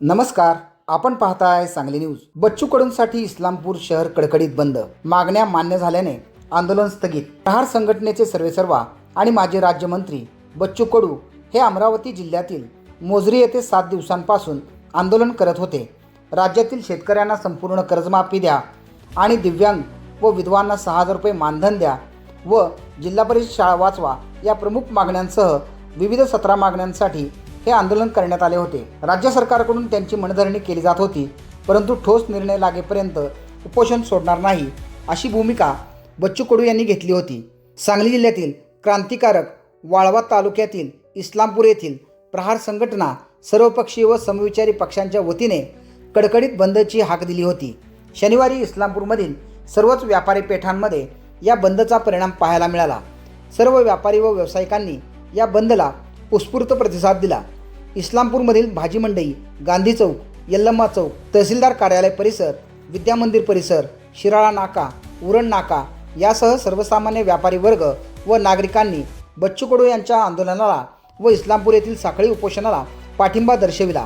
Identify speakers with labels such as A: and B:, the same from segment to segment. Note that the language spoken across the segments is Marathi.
A: नमस्कार आपण पाहताय सांगली न्यूज. बच्चू कडूंसाठी इस्लामपूर शहर कडकडीत बंद. मागण्या मान्य झाल्याने आंदोलन स्थगित. प्रहार संघटनेचे सर्वेसर्वा आणि माजी राज्यमंत्री बच्चू कडू हे अमरावती जिल्ह्यातील मोजरी येथे सात दिवसांपासून आंदोलन करत होते. राज्यातील शेतकऱ्यांना संपूर्ण कर्जमाफी द्या आणि दिव्यांग व विधवांना सहा हजार रुपये मानधन द्या व जिल्हा परिषद शाळा वाचवा या प्रमुख मागण्यांसह विविध सतरा मागण्यांसाठी हे आंदोलन करण्यात आले होते. राज्य सरकारकडून त्यांची मनधरणी केली जात होती परंतु ठोस निर्णय लागेपर्यंत उपोषण सोडणार नाही अशी भूमिका बच्चू कडू यांनी घेतली होती. सांगली जिल्ह्यातील क्रांतिकारक वाळवा तालुक्यातील इस्लामपूर येथील प्रहार संघटना सर्वपक्षीय व समविचारी पक्षांच्या वतीने कडकडीत बंदची हाक दिली होती. शनिवारी इस्लामपूरमधील सर्वच व्यापारी पेठांमध्ये या बंदचा परिणाम पाहायला मिळाला. सर्व व्यापारी व व्यावसायिकांनी या बंदला उत्स्फूर्त प्रतिसाद दिला. इस्लामपूरमधील भाजी मंडई गांधी चौक यल्लम्मा चौक तहसीलदार कार्यालय परिसर विद्यामंदिर परिसर शिराळा नाका उरण नाका यासह सर्वसामान्य व्यापारी वर्ग व नागरिकांनी बच्चू कडू यांच्या आंदोलनाला व इस्लामपूर येथील साखळी उपोषणाला पाठिंबा दर्शविला.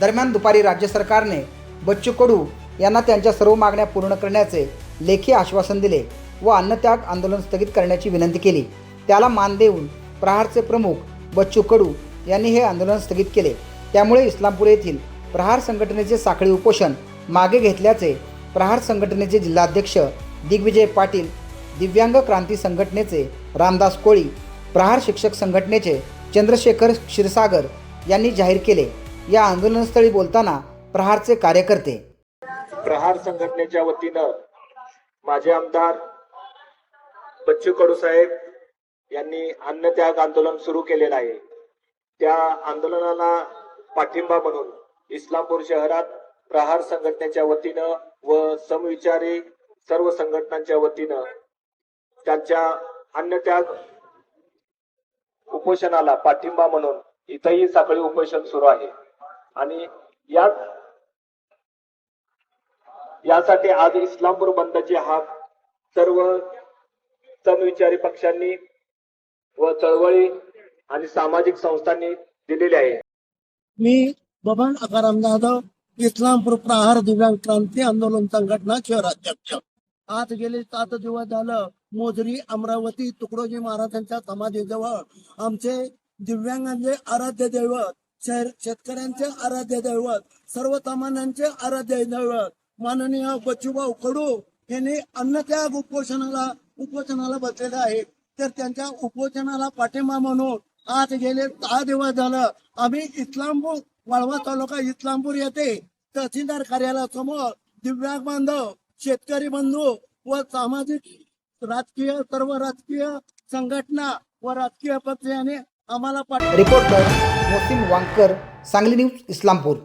A: दरम्यान दुपारी राज्य सरकारने बच्चू कडू यांना त्यांच्या सर्व मागण्या पूर्ण करण्याचे लेखी आश्वासन दिले व अन्नत्याग आंदोलन स्थगित करण्याची विनंती केली. त्याला मान देऊन प्रहारचे प्रमुख बच्चू कडू यांनी हे आंदोलन स्थगित केले. त्यामुळे इस्लामपूर येथील प्रहार संघटनेचे साखळी उपोषण मागे घेतल्याचे प्रहार संघटनेचे जिल्हाध्यक्ष दिग्विजय पाटील दिव्यांग क्रांती संघटनेचे रामदास कोळी प्रहार शिक्षक संघटनेचे चंद्रशेखर क्षीरसागर यांनी जाहीर केले. या आंदोलनस्थळी बोलताना प्रहारचे कार्यकर्ते
B: प्रहार संघटनेच्या वतीनं माझे आमदार बच्चू कडू साहेब यांनी अन्नत्याग आंदोलन सुरू केलेलं आहे. त्या आंदोलनाला पाठिंबा म्हणून इस्लामपूर शहरात प्रहार संघटनेच्या वतीनं व समविचारी सर्व संघटनांच्या वतीनं त्यांच्या अन्नत्याग उपोषणाला पाठिंबा म्हणून इथंही साखळी उपोषण सुरू आहे. आणि यात यासाठी आज इस्लामपूर बंदची हाक सर्व समविचारी पक्षांनी व चळवळी आणि सामाजिक संस्थांनी दिलेली आहे.
C: मी बबन अकाराम जाधव इस्लामपूर प्रहार दिव्यांग क्रांती आंदोलन संघटना शहराध्यक्ष आज गेले सात दिवस झालं मोजरी अमरावती तुकडोजी महाराजांच्या समाधीजवळ आमचे दिव्यांगांचे आराध्य दैवत शहर शेतकऱ्यांचे आराध्य दैवत सर्वसामान्यांचे आराध्य दैवत माननीय बच्चूभाऊ कडू यांनी अन्नत्याग उपोषणाला उपोषणाला बसलेले आहे तर त्यांच्या उपोषणाला पाठिंबा म्हणून आज गेले दहा दिवस झालं. आम्ही इस्लामपूर वाळवा तालुका इस्लामपूर येथे तहसीलदार कार्यालयासमोर दिव्यांग बांधव शेतकरी बंधू व सामाजिक राजकीय सर्व राजकीय संघटना व राजकीय पक्षाने आम्हाला पाठ
A: रिपोर्टर मोसिम वांकर सांगली न्यूज इस्लामपूर